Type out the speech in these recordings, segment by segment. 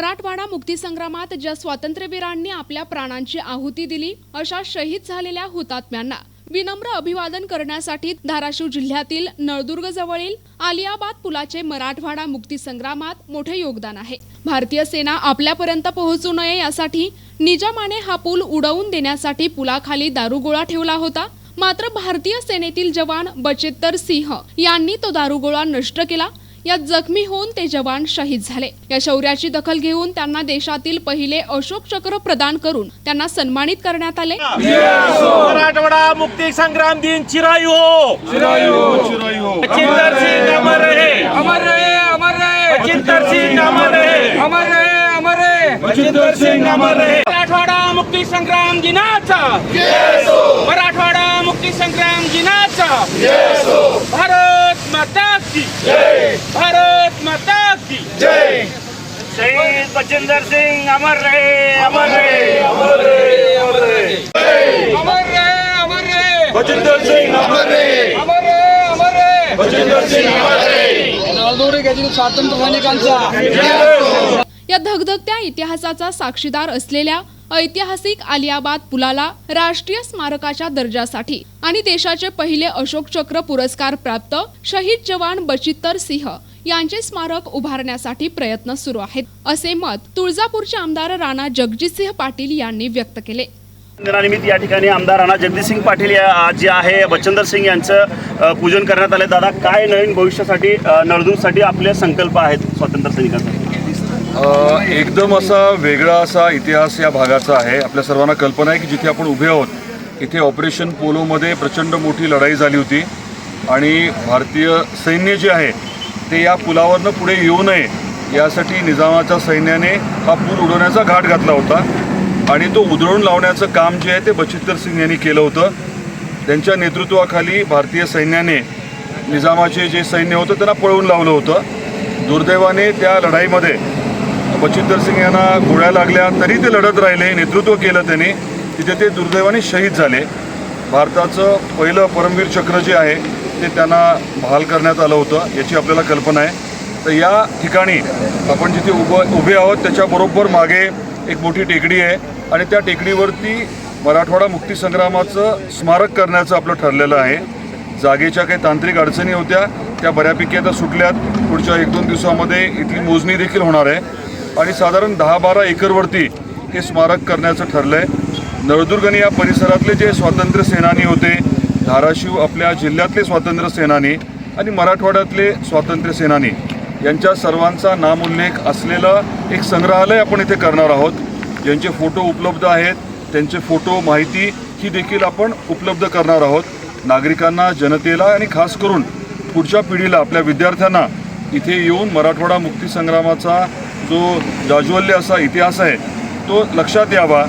मराठवाडा मुक्तीसंग्रामात ज्या स्वातंत्र्यवीरांनी आपल्या प्राणांची आहुती दिली अशा शहीद झालेल्या हुतात्म्यांना विनम्र अभिवादन करण्यासाठी धाराशिव जिल्ह्यातील नळदुर्ग जवळील आलियाबाद पुलाचे मराठवाडा मुक्तीसंग्रामात मोठे योगदान आहे. भारतीय सेना आपल्यापर्यंत पोहोचू नये यासाठी निजामाने हा पूल उडवून देण्यासाठी पुलाखाली दारुगोळा ठेवला होता. मात्र भारतीय सेनेतील जवान बचेत्तर सिंह यांनी तो दारुगोळा नष्ट केला. यात जखमी होऊन ते जवान शहीद झाले. या शौर्याची दखल घेऊन त्यांना देशातील पहिले अशोक चक्र प्रदान करून त्यांना सन्मानित करण्यात आले. मराठवाडा मुक्ती संग्राम दिन चिरायू हो. बचिंदर सिंग अमर रहे. अमर रहे अमर रहे. बचिंदर सिंग अमर रहे. अमर रहे अमर रहे. बचिंदर सिंग अमर रहे. मराठवाडा मुक्ती संग्राम दिनाचा मराठवाडा मुक्ती संग्राम दिनाचा भारत माता की। भारत माता की। शहीद बचिंदर सिंग अमर रहे अमर रहे अमर रहे अमर रहे अमर रहे अमर रहे बचिंदर सिंग अमर रहे अमर रहे अमर रहे बचिंदर सिंग अमर रहे स्वातंत्र्य सैनिकांचा या धगधगत्या इतिहासाचा साक्षीदार असलेल्या ऐतिहासिक आलियाबाद पुलाला राष्ट्रीय स्मारकाच्या दर्जासाठी आणि देशाचे पहिले अशोक चक्र पुरस्कार प्राप्त शहीद जवान बचित्तर सिंह यांचे स्मारक उभारण्यासाठी प्रयत्न सुरू आहेत असे मत तुळजापूरचे आमदार राणा जगजितसिंह पाटील यांनी व्यक्त केले. दिनानिमित्त या ठिकाणी आमदार राणा जगदीशसिंग पाटील या आज जे आहे बचंदर सिंग यांचं पूजन करण्यात आले दादा काय नवीन भविष्यासाठी नळदूरसाठी आपले संकल्प आहेत स्वातंत्र्य सैनिकांसाठी एकदम असा वेगळा असा इतिहास या भागाचा आहे. आपल्या सर्वांना कल्पना आहे की जिथे आपण उभे आहोत इथे ऑपरेशन पोलोमध्ये प्रचंड मोठी लढाई झाली होती. आणि भारतीय सैन्य जे आहे ते या पुलावरनं पुढे येऊ नये यासाठी निजामाच्या सैन्याने हा पूल उडवण्याचा घाट घातला होता. आणि तो उधळून लावण्याचं काम जे आहे ते बचित्तर सिंग यांनी केलं होतं. त्यांच्या नेतृत्वाखाली भारतीय सैन्याने निजामाचे जे सैन्य होतं त्यांना पळवून लावलं होतं. दुर्दैवाने त्या लढाईमध्ये बचिंदर सिंग यांना गोळ्या लागल्या तरी ते लढत राहिले नेतृत्व केलं त्यांनी. तिथे ते दुर्दैवाने शहीद झाले. भारताचं पहिलं परमवीर चक्र जे आहे ते त्यांना बहाल करण्यात आलं होतं याची आपल्याला कल्पना आहे. तर या ठिकाणी आपण जिथे उभं उभे आहोत त्याच्याबरोबर मागे एक मोठी टेकडी आहे आणि त्या टेकडीवरती मराठवाडा मुक्तीसंग्रामाचं स्मारक करण्याचं आपलं ठरलेलं आहे. जागेच्या काही तांत्रिक अडचणी होत्या त्या बऱ्यापैकी आता सुटल्यात. पुढच्या एक दोन दिवसामध्ये इथली मोजणी देखील होणार आहे. आणि साधारण दहा बारा एकरवरती हे स्मारक करण्याचं ठरलं आहे नळदुर्ग आणि या परिसरातले जे स्वातंत्र्य सेनानी होते धाराशिव आपल्या जिल्ह्यातले स्वातंत्र्य सेनानी आणि मराठवाड्यातले स्वातंत्र्य सेनानी यांच्या सर्वांचा नामोल्लेख असलेलं एक संग्रहालय आपण इथे करणार आहोत. ज्यांचे फोटो उपलब्ध आहेत त्यांचे फोटो माहिती ही देखील आपण उपलब्ध करणार आहोत. नागरिकांना जनतेला आणि खास करून पुढच्या पिढीला आपल्या विद्यार्थ्यांना इथे येऊन मराठवाडा मुक्तीसंग्रामाचा जो जाज्वल्य असा इतिहास आहे तो लक्षात यावा.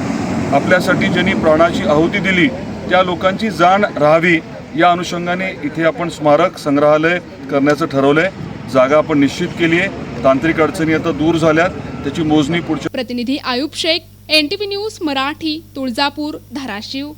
आपल्यासाठी ज्यांनी प्राणाची आहुती दिली त्या लोकांची जाण राहावी. या अनुषंगाने इथे आपण स्मारक संग्रहालय करण्याचं ठरवलं आहे जागा आपण निश्चित केली आहे. तांत्रिक अडचणी आता दूर झाल्यात. त्याची मोजणी पुढच्या प्रतिनिधी आयुब शेख एनटीव्ही न्यूज मराठी तुळजापूर धाराशिव.